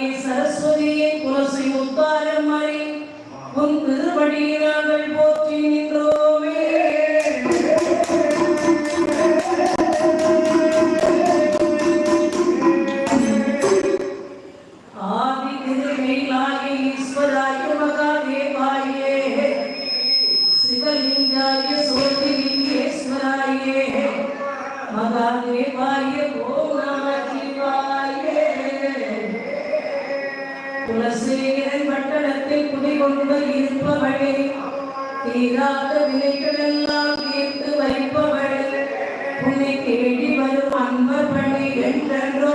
தாயே சரஸ்வதியே குலசி முத்தாரமரே உன் திருவடியை நாங்கள் போற்றி நின்றோமே. ஆதி திருமேலாகி ஈஸ்வரா குலசேகரன் பட்டணத்தில் குடிகொண்டு இருப்பவளே தீராத வினைகள் எல்லாம் தீர்த்து வைப்பவளே உன்னை தேடி வரும் என்றென்றோ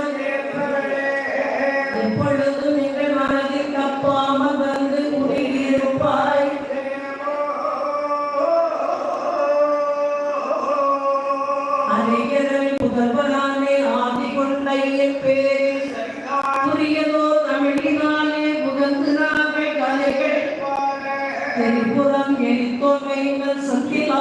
நாங்கள் என் தொகைகள் எரித்தோமைகள் சங்கிலா